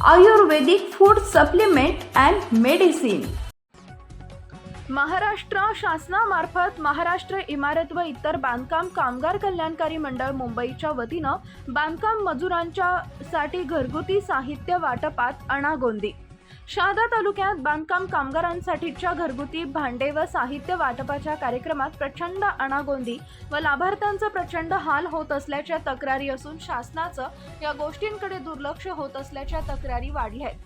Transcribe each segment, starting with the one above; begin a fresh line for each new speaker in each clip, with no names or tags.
Ayurvedic food supplement and medicine. Maharashtra शासनामार्फत महाराष्ट्र इमारत व इतर बांधकाम कामगार कल्याणकारी मंडळ मुंबईच्या वतीनं बांधकाम मजुरांच्या साठी घरगुती साहित्य वाटपात अणागोंदी शहादा तालुक्यात बांधकाम कामगारांसाठीच्या घरगुती भांडे व साहित्य वाटपाच्या कार्यक्रमात प्रचंड अणागोंदी व लाभार्थ्यांचा प्रचंड हाल होत असल्याच्या तक्रारी असून शासनाचं या गोष्टींकडे दुर्लक्ष होत असल्याच्या तक्रारी वाढल्या आहेत.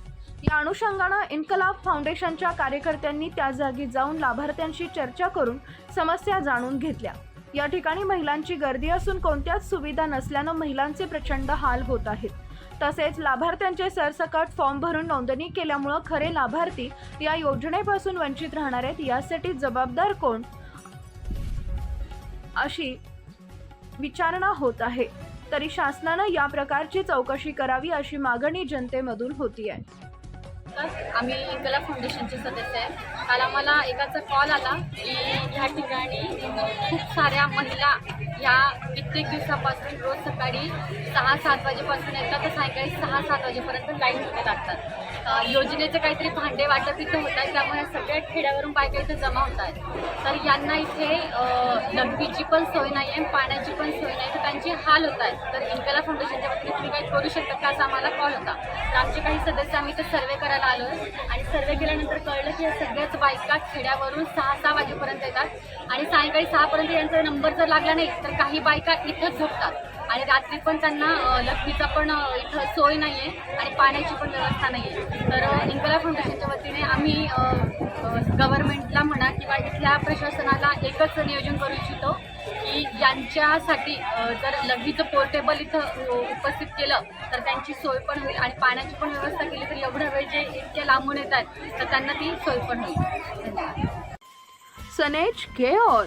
या अनुषंगानं इन्कलाब फाउंडेशनच्या कार्यकर्त्यांनी त्या जागी जाऊन लाभार्थ्यांशी चर्चा करून समस्या जाणून घेतल्या. या ठिकाणी महिलांची गर्दी असून कोणत्याच सुविधा नसल्यानं महिलांचे प्रचंड हाल होत आहेत. तसेच लाभार्थ्यांचे सरसकट फॉर्म भरून नोंदणी केल्यामुळं खरे लाभार्थी या योजनेपासून वंचित राहणार आहेत यासाठी जबाबदार कोण? अशी विचारणा होत आहे. तरी शासनानं या प्रकारची चौकशी करावी अशी मागणी जनतेमधून होती आहे
आम्ही कला फाउंडेशनचे सदस्य आहे. काल आम्हाला एकाचा कॉल आला की ह्या ठिकाणी खूप साऱ्या महिला ह्या कित्येक दिवसापासून रोज सकाळी सहा सात वाजेपासून येतात तर सायंकाळी सहा सात वाजेपर्यंत लाईनमध्ये लागतात. योजनेचे काहीतरी भांडे वाटप इथं होतात त्यामुळे सगळ्या खेड्यावरून बायका इथं जमा होत आहेत. तर यांना इथे अ, पण सोय नाही आहे पाण्याची पण सोय नाही तर त्यांचे हाल होत आहेत. तर इन्कला फाउंडेशनच्या वतीने तुम्ही काही करू शकता का असा आम्हाला कॉल होता. तर आमचे काही सदस्य आम्ही इथं सर्वे करायला आलो आणि सर्वे केल्यानंतर कळलं की या सगळ्याच बायका खेड्यावरून सहा सहा वाजेपर्यंत येतात. आणि सायंकाळी सहापर्यंत यांचा नंबर जर लागला नाही तर काही बायका इथंच झोपतात. आणि रात्री पण त्यांना लक्ष्मीचा पण इथं सोय नाही आहे आणि पाण्याची पण व्यवस्था नाही आहे तर इंकला फाउंडेशनच्या वतीने आम्ही गव्हर्नमेंटला म्हणा किंवा इथल्या प्रशासनाला एकच नियोजन करू इच्छितो की यांच्यासाठी जर लघवीचं पोर्टेबल इथं उपस्थित केलं तर त्यांची सोय पण होईल आणि पाण्याची पण व्यवस्था केली तर एवढं वेळ जे इतक्या लांबून येत आहेत तर त्यांना ती सोय पण होईल. धन्यवाद.
सनेज care